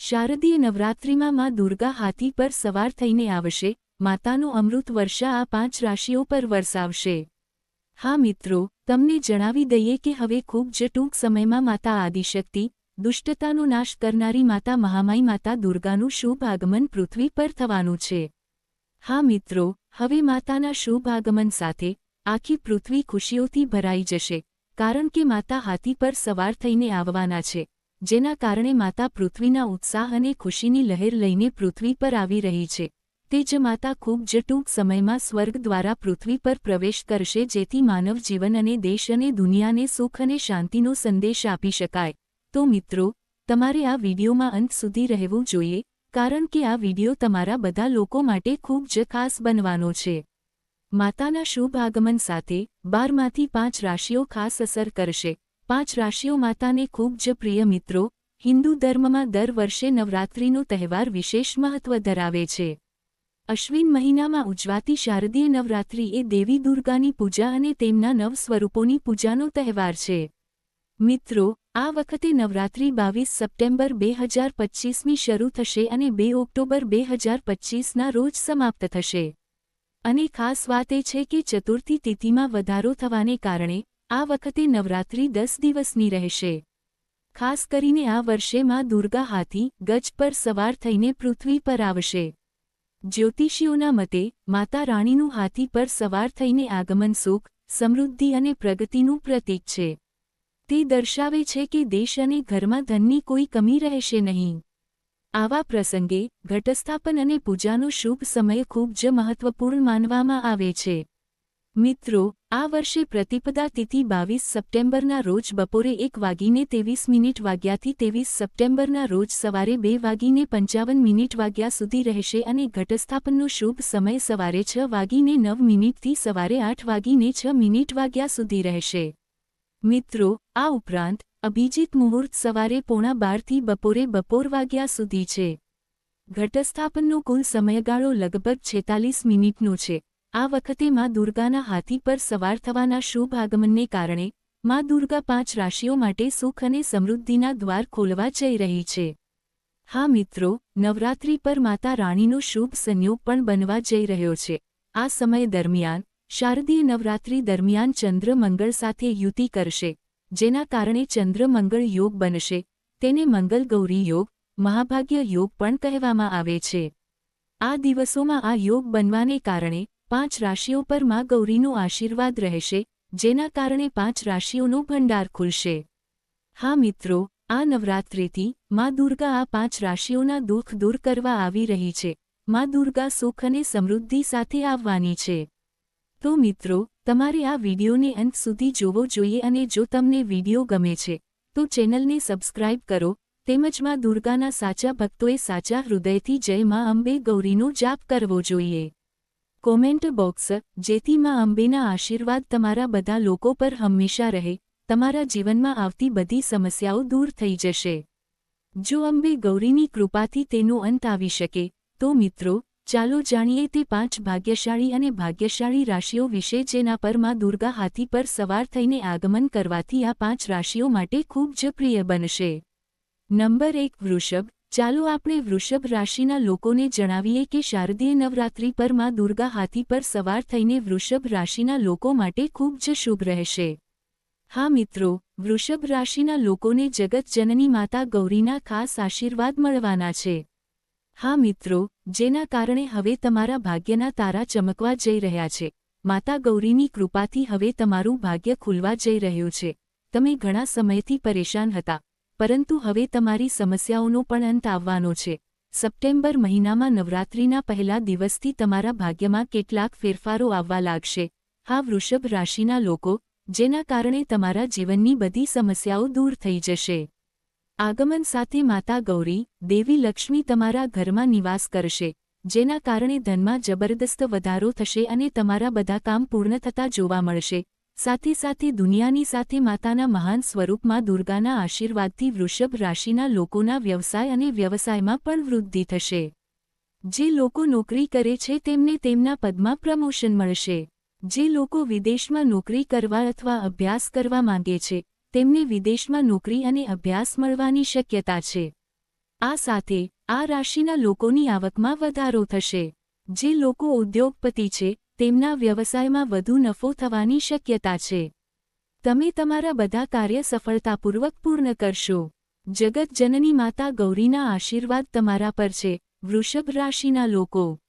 શારદીય નવરાત્રિમાં માં દુર્ગા હાથી પર સવાર થઈને આવશે, માતાનું અમૃત વર્ષા આ પાંચ રાશિઓ પર વરસાવશે. હા મિત્રો, તમને જણાવી દઈએ કે હવે ખૂબ જ ટૂંક સમયમાં માતા આદિશક્તિ, દુષ્ટતાનો નાશ કરનારી માતા મહામાઈ માતા દુર્ગાનું શુભ આગમન પૃથ્વી પર થવાનું છે. હા મિત્રો, હવે માતાના શુભ આગમન સાથે, આખી પૃથ્વી ખુશીઓથી ભરાઈ જશે, કારણ કે માતા હાથી પર સવાર થઈને આવવાના છે. જેના કારણે માતા પૃથ્વીના ઉત્સાહ અને ખુશીની લહેર લઈને પૃથ્વી પર આવી રહી છે. તે જ માતા ખૂબ જ ટૂંક સમયમાં સ્વર્ગ દ્વારા પૃથ્વી પર પ્રવેશ કરશે જેથી માનવ જીવન અને દેશ અને દુનિયાને સુખ અને શાંતિનો સંદેશ આપી શકાય. તો મિત્રો, તમારે આ વિડીયોમાં અંત સુધી રહેવું જોઈએ, કારણ કે આ વીડિયો તમારા બધા લોકો માટે ખૂબ જ ખાસ બનવાનો છે. માતાના શુભ આગમન સાથે બારમાંથી પાંચ રાશિઓ ખાસ અસર કરશે. પાંચ રાશિઓ માતાને ખૂબ જ પ્રિય મિત્રો, હિન્દુ ધર્મમાં દર વર્ષે નવરાત્રિનો તહેવાર વિશેષ મહત્વ ધરાવે છે. અશ્વિન મહિનામાં ઉજવાતી શારદીય નવરાત્રિ એ દેવી દુર્ગાની પૂજા અને તેમના નવ સ્વરૂપોની પૂજાનો તહેવાર છે. મિત્રો, આ વખતે નવરાત્રિ બાવીસ સપ્ટેમ્બર બે હજાર પચ્ચીસમી શરૂ થશે અને બે ઓક્ટોબર બે હજાર પચ્ચીસના રોજ સમાપ્ત થશે. અને ખાસ વાત એ છે કે ચતુર્થી તિથિમાં વધારો થવાને કારણે આ વખતે નવરાત્રિ દસ દિવસની રહેશે. ખાસ કરીને આ વર્ષે માં દુર્ગા હાથી ગજ પર સવાર થઈને પૃથ્વી પર આવશે. જ્યોતિષીઓના મતે, માતા રાણીનું હાથી પર સવાર થઈને આગમન સુખ, સમૃદ્ધિ અને પ્રગતિનું પ્રતીક છે. તે દર્શાવે છે કે દેશ અને ઘરમાં ધનની કોઈ કમી રહેશે નહીં. આવા પ્રસંગે ઘટસ્થાપન અને પૂજાનો શુભ સમય ખૂબ જ મહત્વપૂર્ણ માનવામાં આવે છે. મિત્રો આ વર્ષે પ્રતિપદા તિથિ બાવીસ સપ્ટેમ્બરના રોજ બપોરે એક વાગીને તેવીસ મિનિટ વાગ્યાથી તેવીસ સપ્ટેમ્બરના રોજ સવારે બે વાગીને પંચાવન મિનિટ વાગ્યા સુધી રહેશે અને ઘટસ્થાપનનો શુભ સમય સવારે છ વાગીને નવ મિનિટથી સવારે આઠ વાગીને છ મિનિટ વાગ્યા સુધી રહેશે. મિત્રો, આ ઉપરાંત, અભિજીત મુહૂર્ત સવારે પોણા બારથી બપોરે બપોર વાગ્યા સુધી છે. ઘટસ્થાપનનો કુલ સમયગાળો લગભગ છેતાલીસ મિનિટનો છે. આ વખતે મા દુર્ગાના હાથી પર સવાર થવાના શુભ આગમનને કારણે મા દુર્ગા પાંચ રાશિઓ માટે સુખ અને સમૃદ્ધિના દ્વાર ખોલવા જઈ રહી છે. હા મિત્રો, નવરાત્રિ પર માતા રાણીનો શુભ સંયોગ પણ બનવા જઈ રહ્યો છે. આ સમય દરમિયાન શારદીય નવરાત્રિ દરમિયાન ચંદ્ર મંગળ સાથે યુતિ કરશે, જેના કારણે ચંદ્ર મંગળ યોગ બનશે. તેને મંગલ ગૌરી યોગ, મહાભાગ્ય યોગ પણ કહેવામાં આવે છે. આ દિવસોમાં આ યોગ બનવાને કારણે પાંચ રાશિઓ પરમાં ગૌરીનો આશીર્વાદ રહેશે, જેના કારણે પાંચ રાશિઓનો ભંડાર ખુલશે. હા મિત્રો, આ નવરાત્રિથી માં દુર્ગા આ પાંચ રાશિઓના દુઃખ દૂર કરવા આવી રહી છે. માં દુર્ગા સુખ અને સમૃદ્ધિ સાથે આવવાની છે. તો મિત્રો, તમારે આ વિડીયોને અંત સુધી જોવો જોઈએ અને જો તમને વીડિયો ગમે છે, તો ચેનલને સબસ્ક્રાઇબ કરો, તેમજમાં દુર્ગાના સાચા ભક્તોએ સાચા હૃદયથી જય માં અંબે ગૌરીનો જાપ કરવો જોઈએ. કોમેન્ટ બોક્સ, જેથી માં અંબેના આશીર્વાદ તમારા બધા લોકો પર હંમેશા રહે, તમારા જીવનમાં આવતી બધી સમસ્યાઓ દૂર થઈ જશે. જો અંબે ગૌરીની કૃપાથી તેનો અંત આવી શકે, તો મિત્રો, ચાલો જાણીએ તે પાંચ ભાગ્યશાળી અને ભાગ્યશાળી રાશિઓ વિશે જેના પરમાં દુર્ગા હાથી પર સવાર થઈને આગમન કરવાથી આ પાંચ રાશિઓ માટે ખૂબ જ પ્રિય બનશે. નંબર એક, વૃષભ. ચાલો આપણે વૃષભ રાશિના લોકોને જણાવીએ કે શારદીય નવરાત્રિ પરમાં દુર્ગા હાથી પર સવાર થઈને વૃષભ રાશિના લોકો માટે ખૂબ જ શુભ રહેશે. હા મિત્રો, વૃષભ રાશિના લોકોને જગતજનની માતા ગૌરીના ખાસ આશીર્વાદ મળવાના છે. હા મિત્રો, જેના કારણે હવે તમારા ભાગ્યના તારા ચમકવા જઈ રહ્યા છે. માતા ગૌરીની કૃપાથી હવે તમારું ભાગ્ય ખુલવા જઈ રહ્યું છે. તમે ઘણા સમયથી પરેશાન હતા. પરંતુ હવે તમારી સમસ્યાઓનો પણ અંત આવવાનો છે. સપ્ટેમ્બર મહિનામાં નવરાત્રિના પહેલા દિવસથી તમારા ભાગ્યમાં કેટલાક ફેરફારો આવવા લાગશે. હા, વૃષભ રાશિના લોકો, જેના કારણે તમારા જીવનની બધી સમસ્યાઓ દૂર થઈ જશે. આગમન સાથે માતા ગૌરી, દેવી લક્ષ્મી તમારા ઘરમાં નિવાસ કરશે, જેના કારણે ધનમાં જબરદસ્ત વધારો થશે અને તમારા બધા કામ પૂર્ણ થતા જોવા મળશે. સાથે સાથે દુનિયાની સાથે માતાના મહાન સ્વરૂપમાં દુર્ગાના આશીર્વાદથી વૃષભ રાશિના લોકોના વ્યવસાય અને વ્યવસાયમાં પણ વૃદ્ધિ થશે. જે લોકો નોકરી કરે છે તેમને તેમના પદમાં પ્રમોશન મળશે. જે લોકો વિદેશમાં નોકરી કરવા અથવા અભ્યાસ કરવા માંગે છે, તેમને વિદેશમાં નોકરી અને અભ્યાસ મળવાની શક્યતા છે. આ સાથે, આ રાશિના લોકોની આવકમાં વધારો થશે. જે લોકો ઉદ્યોગપતિ છે તેમના વ્યવસાયમાં વધુ નફો થવાની શક્યતા છે. તમે તમારા બધા કાર્ય સફળતાપૂર્વક પૂર્ણ કરશો. જગત જનની માતા ગૌરીના આશીર્વાદ તમારા પર છે, વૃષભ રાશિના લોકો.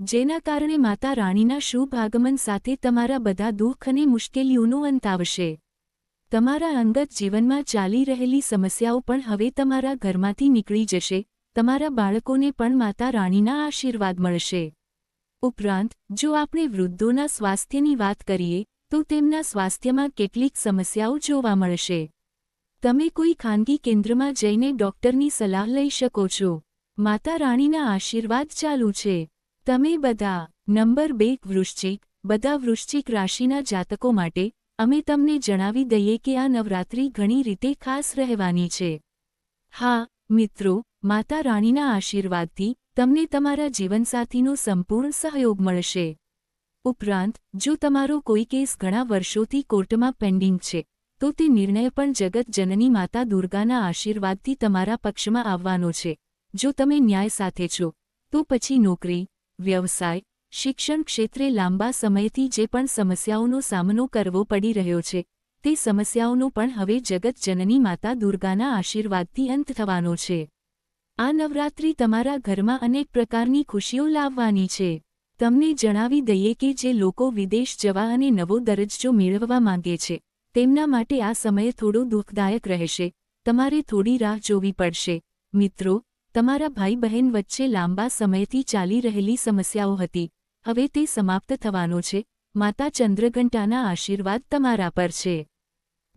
જેના કારણે માતા રાણીના શુભ આગમન સાથે તમારા બધા દુઃખ અને મુશ્કેલીઓનો અંત આવશે. તમારા અંગત જીવનમાં ચાલી રહેલી સમસ્યાઓ પણ હવે તમારા ઘરમાંથી નીકળી જશે, તમારા બાળકોને પણ માતા રાણીના આશીર્વાદ મળશે. ઉપરાંત, જો આપણે વૃદ્ધોના સ્વાસ્થ્યની વાત કરીએ, તો તેમના સ્વાસ્થ્યમાં કેટલીક સમસ્યાઓ જોવા મળશે. તમે કોઈ ખાનગી કેન્દ્રમાં જઈને ડોક્ટરની સલાહ લઈ શકો છો. માતા રાણીના આશીર્વાદ ચાલુ છે. તમે બધા, નંબર બે વૃશ્ચિક, બધા વૃશ્ચિક રાશિના જાતકો માટે, અમે તમને જણાવી દઈએ કે આ નવરાત્રિ ઘણી રીતે ખાસ રહેવાની છે. હા, મિત્રો, માતા રાણીના આશીર્વાદથી તમને તમારા જીવનસાથીનો સંપૂર્ણ સહયોગ મળશે. ઉપરાંત, જો તમારો કોઈ કેસ ઘણા વર્ષોથી કોર્ટમાં પેન્ડિંગ છે, તો તે નિર્ણય પણ જગત જનની માતા દુર્ગાના આશીર્વાદથી તમારા પક્ષમાં આવવાનો છે. જો તમે ન્યાય સાથે છો, તો પછી નોકરી, વ્યવસાય, શિક્ષણ ક્ષેત્રે લાંબા સમયથી જે પણ સમસ્યાઓનો સામનો કરવો પડી રહ્યો છે, તે સમસ્યાઓનો પણ હવે જગત જનની માતા દુર્ગાના આશીર્વાદથી અંત થવાનો છે. આ નવરાત્રિ તમારા ઘરમાં અનેક પ્રકારની ખુશીઓ લાવવાની છે. તમને જણાવી દઈએ કે જે લોકો વિદેશ જવા અને નવો દરજ્જો મેળવવા માંગે છે, તેમના માટે આ સમય થોડો દુઃખદાયક રહેશે. તમારે થોડી રાહ જોવી પડશે. મિત્રો, તમારા ભાઈ બહેન વચ્ચે લાંબા સમયથી ચાલી રહેલી સમસ્યાઓ હતી. હવે તે સમાપ્ત થવાનો છે. માતા ચંદ્રઘંટાના આશીર્વાદ તમારા પર છે.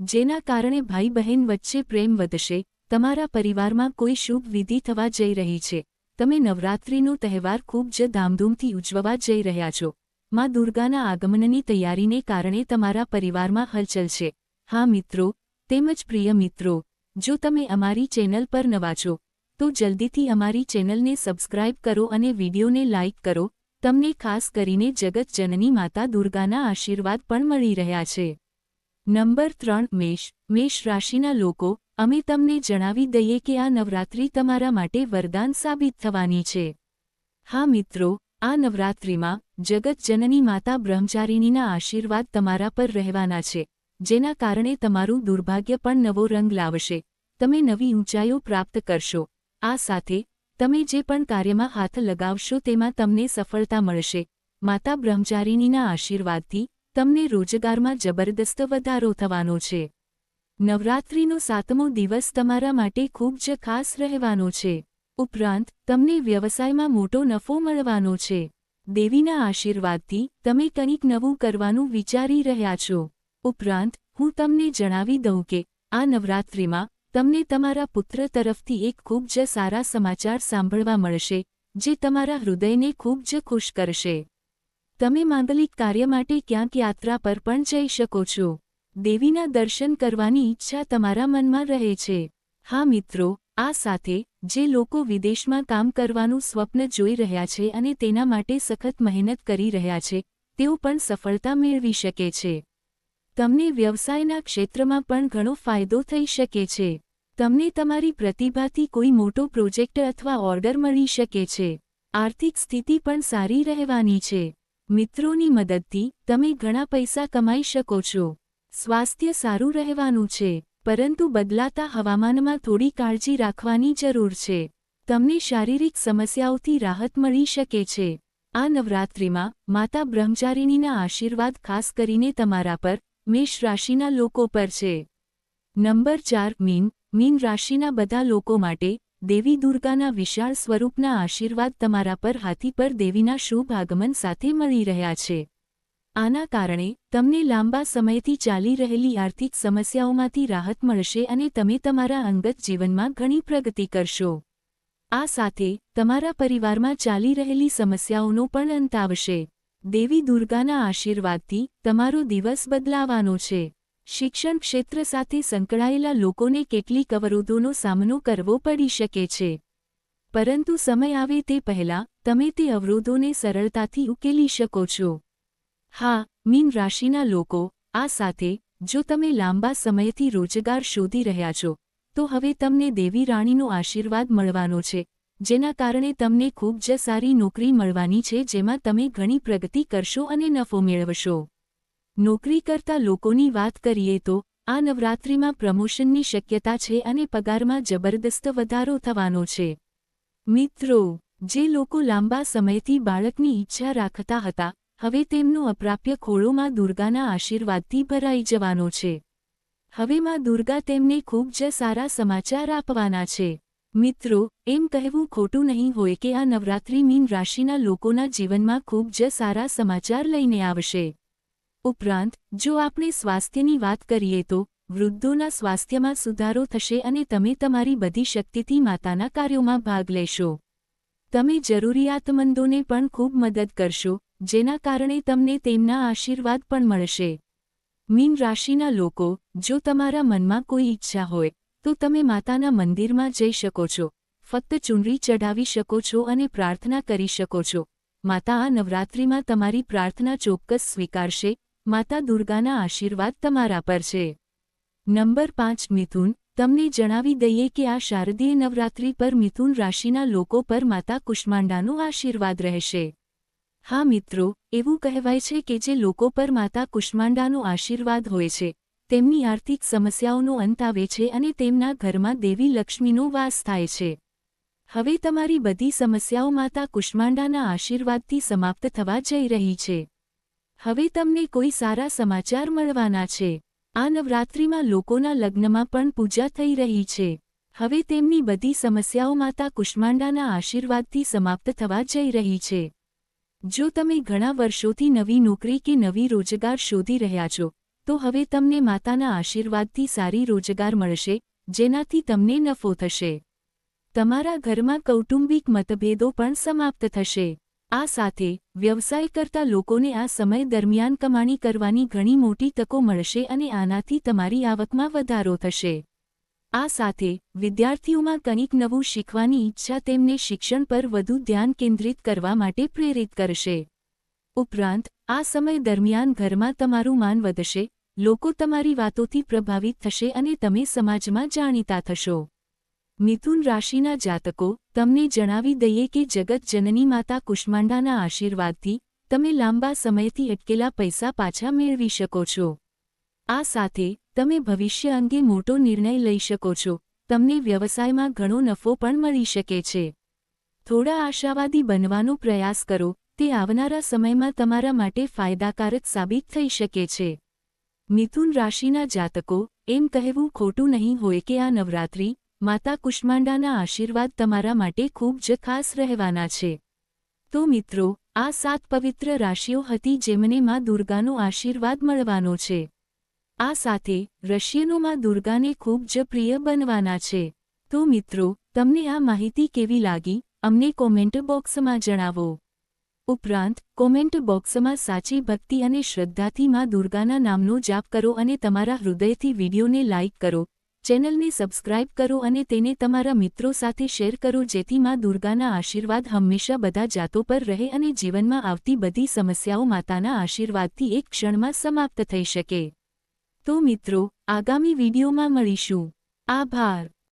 જેના કારણે ભાઈ બહેન વચ્ચે પ્રેમ વધશે તમારા પરિવારમાં કોઈ શુભ વિધિ થવા જઈ રહી છે. તમે નવરાત્રિનો તહેવાર ખૂબ જ ધામધૂમથી ઉજવવા જઈ રહ્યા છો. માં દુર્ગાના આગમનની તૈયારીને કારણે તમારા પરિવારમાં હલચલ છે. હા મિત્રો, તેમજ પ્રિય મિત્રો, જો તમે અમારી ચેનલ પર નવા છો, તો જલ્દીથી અમારી ચેનલને સબસ્ક્રાઇબ કરો અને વિડીયોને લાઇક કરો. તમને ખાસ કરીને જગત જનની માતા દુર્ગાના આશીર્વાદ પણ મળી રહ્યા છે. નંબર ત્રણ, મેષ મેષ રાશિના લોકો અમે તમને જણાવી દઈએ કે આ નવરાત્રિ તમારા માટે વરદાન સાબિત થવાની છે. હા મિત્રો, આ નવરાત્રિમાં જગત જનની માતા બ્રહ્મચારિણીના આશીર્વાદ તમારા પર રહેવાના છે, જેના કારણે તમારું દુર્ભાગ્ય પણ નવો રંગ લાવશે. તમે નવી ઊંચાઈઓ પ્રાપ્ત કરશો. આ સાથે, તમે જે પણ કાર્યમાં હાથ લગાવશો તેમાં તમને સફળતા મળશે. માતા બ્રહ્મચારિણીના આશીર્વાદથી તમને રોજગારમાં જબરદસ્ત વધારો થવાનો છે. નવરાત્રિનો સાતમો દિવસ તમારા માટે ખૂબ જ ખાસ રહેવાનો છે. ઉપરાંત, તમને વ્યવસાયમાં મોટો નફો મળવાનો છે. દેવીના આશીર્વાદથી, તમે કંઈક નવું કરવાનું વિચારી રહ્યા છો. ઉપરાંત, હું તમને જણાવી દઉં કે, આ નવરાત્રિમાં, તમને તમારા પુત્ર તરફથી એક ખૂબ જ સારા સમાચાર સાંભળવા મળશે, જે તમારા હૃદયને ખૂબ જ ખુશ કરશે. તમે માંગલિક કાર્ય માટે ક્યાંક યાત્રા પર પણ જઈ શકો છો. દેવીના દર્શન કરવાની ઈચ્છા તમારા મનમાં રહે છે. હા મિત્રો, આ સાથે જે લોકો વિદેશમાં કામ કરવાનું સ્વપ્ન જોઈ રહ્યા છે અને તેના માટે સખત મહેનત કરી રહ્યા છે, તેઓ પણ સફળતા મેળવી શકે છે. તમને વ્યવસાયના ક્ષેત્રમાં પણ ઘણો ફાયદો થઈ શકે છે. તમને તમારી પ્રતિભાથી કોઈ મોટો પ્રોજેક્ટ અથવા ઓર્ડર મળી શકે છે. આર્થિક સ્થિતિ પણ સારી રહેવાની છે. મિત્રોની મદદથી તમે ઘણા પૈસા કમાઈ શકો છો. સ્વાસ્થ્ય સારું રહેવાનું છે, પરંતુ બદલાતા હવામાનમાં થોડી કાળજી રાખવાની જરૂર છે. તમને શારીરિક સમસ્યાઓથી રાહત મળી શકે છે. આ નવરાત્રિમાં માતા બ્રહ્મચારિણીના આશીર્વાદ ખાસ કરીને તમારા પર મેષ રાશિના લોકો પર છે. નંબર ચાર, મીન મીન રાશિના બધા લોકો માટે દેવી દુર્ગાના વિશાળ સ્વરૂપના આશીર્વાદ તમારા પર હાથી પર દેવીના શુભ આગમન સાથે મળી રહ્યા છે. આના કારણે, તમને લાંબા સમયથી ચાલી રહેલી આર્થિક સમસ્યાઓમાંથી રાહત મળશે અને તમે તમારા અંગત જીવનમાં ઘણી પ્રગતિ કરશો. આ સાથે, તમારા પરિવારમાં ચાલી રહેલી સમસ્યાઓનો પણ અંત આવશે. દેવી દુર્ગાના આશીર્વાદથી, તમારો દિવસ બદલાવાનો છે. શિક્ષણ ક્ષેત્ર સાથે સંકળાયેલા લોકોને કેટલીક અવરોધોનો સામનો કરવો પડી શકે છે. પરંતુ સમય આવે તે પહેલાં, તમે તે અવરોધોને સરળતાથી ઉકેલી શકો છો. હા, મીન રાશિના લોકો, આ સાથે, જો તમે લાંબા સમયથી રોજગાર શોધી રહ્યા છો, તો હવે તમને દેવી રાણીનો આશીર્વાદ મળવાનો છે, જેના કારણે તમને ખૂબ જ સારી નોકરી મળવાની છે જેમાં તમે ઘણી પ્રગતિ કરશો અને નફો મેળવશો. નોકરી કરતા લોકોની વાત કરીએ તો, આ નવરાત્રિમાં પ્રમોશનની શક્યતા છે અને પગારમાં જબરદસ્ત વધારો થવાનો છે. મિત્રો, જે લોકો લાંબા સમયથી બાળકની ઈચ્છા રાખતા હતા હવે તેમનું અપ્રાપ્ય ખોળોમાં દુર્ગાના આશીર્વાદથી ભરાઈ જવાનો છે. હવે માં દુર્ગા તેમને ખૂબ જ સારા સમાચાર આપવાના છે. મિત્રો, એમ કહેવું ખોટું નહીં હોય કે આ નવરાત્રિ મીન રાશિના લોકોના જીવનમાં ખૂબ જ સારા સમાચાર લઈને આવશે. ઉપરાંત, જો આપણે સ્વાસ્થ્યની વાત કરીએ તો, વૃદ્ધોના સ્વાસ્થ્યમાં સુધારો થશે અને તમે તમારી બધી શક્તિથી માતાના કાર્યોમાં ભાગ લેશો. તમે જરૂરિયાતમંદોને પણ ખૂબ મદદ કરશો જેના કારણે તમને તેમના આશીર્વાદ પણ મળશે. મીન રાશિના લોકો, જો તમારા મનમાં કોઈ ઈચ્છા હોય, તો તમે માતાના મંદિરમાં જઈ શકો છો, ફક્ત ચૂંડરી ચઢાવી શકો છો અને પ્રાર્થના કરી શકો છો. માતા આ નવરાત્રિમાં તમારી પ્રાર્થના ચોક્કસ સ્વીકારશે, માતા દુર્ગાના આશીર્વાદ તમારા પર છે. નંબર પાંચ, મિથુન, તમને જણાવી દઈએ કે આ શારદીય નવરાત્રિ પર મિથુન રાશિના લોકો પર માતા કુષ્માંડાનો આશીર્વાદ રહેશે. હા મિત્રો, એવું કહેવાય છે કે જે લોકો પર માતા કુષ્માંડાનો આશીર્વાદ હોય છે, તેમની આર્થિક સમસ્યાઓનો અંત આવે છે અને તેમના ઘરમાં દેવી લક્ષ્મીનો વાસ થાય છે. હવે તમારી બધી સમસ્યાઓ માતા કુષ્માંડાના આશીર્વાદથી સમાપ્ત થવા જઈ રહી છે. હવે તમને કોઈ સારા સમાચાર મળવાના છે. આ નવરાત્રિમાં લોકોના લગ્નમાં પણ પૂજા થઈ રહી છે. હવે તેમની બધી સમસ્યાઓ માતા કુષ્માંડાના આશીર્વાદથી સમાપ્ત થવા જઈ રહી છે. જો તમે ઘણા વર્ષોથી નવી નોકરી કે નવી રોજગાર શોધી રહ્યા છો, તો હવે તમને માતાના આશીર્વાદથી સારી રોજગાર મળશે, જેનાથી તમને નફો થશે. તમારા ઘરમાં કૌટુંબિક મતભેદો પણ સમાપ્ત થશે. આ સાથે, વ્યવસાય કરતા લોકોને આ સમય દરમિયાન કમાણી કરવાની ઘણી મોટી તકો મળશે અને આનાથી તમારી આવકમાં વધારો થશે. આ સાથે વિદ્યાર્થીઓમાં કંઈક નવું શીખવાની ઈચ્છા તેમને શિક્ષણ પર વધુ ધ્યાન કેન્દ્રિત કરવા માટે પ્રેરિત કરશે. ઉપરાંત, આ સમય દરમિયાન ઘરમાં તમારું માન વધશે, લોકો તમારી વાતોથી પ્રભાવિત થશે અને તમે સમાજમાં જાણીતા થશો. મિથુન રાશિના જાતકો, તમને જણાવી દઈએ કે જગત જનની માતા કુષ્માંડાના આશીર્વાદથી તમે લાંબા સમયથી અટકેલા પૈસા પાછા મેળવી શકો છો. આ સાથે તમે ભવિષ્ય અંગે મોટો નિર્ણય લઈ શકો છો. તમને વ્યવસાયમાં ઘણો નફો પણ મળી શકે છે. થોડા આશાવાદી બનવાનો પ્રયાસ કરો. તે આવનારા સમયમાં તમારા માટે ફાયદાકારક સાબિત થઈ શકે છે. મિથુન રાશિના જાતકો, એમ કહેવું ખોટું નહીં હોય કે આ નવરાત્રી, માતા કુષ્માંડાના આશીર્વાદ તમારા માટે ખૂબ જ ખાસ રહેવાના છે. તો મિત્રો, આ સાત પવિત્ર રાશિઓ હતી જેમને માં દુર્ગાનો આશીર્વાદ મળવાનો છે. આ સાથે રશિયનોમાં દુર્ગાને ખૂબ જ પ્રિય બનવાના છે. તો મિત્રો, તમને આ માહિતી કેવી લાગી? અમને કોમેન્ટ બોક્સમાં જણાવો. ઉપરાંત, કોમેન્ટ બોક્સમાં સાચી ભક્તિ અને શ્રદ્ધાથી માં દુર્ગાના નામનો જાપ કરો અને તમારા હૃદયથી વિડીયોને લાઇક કરો. ચેનલને સબસ્ક્રાઇબ કરો અને તેને તમારા મિત્રો સાથે શેર કરો જેથી માં દુર્ગાના આશીર્વાદ હંમેશા બધા જાતો પર રહે અને જીવનમાં આવતી બધી સમસ્યાઓ માતાના આશીર્વાદથી એક ક્ષણમાં સમાપ્ત થઈ શકે. તો મિત્રો આગામી વિડીયોમાં મળીશું. આભાર.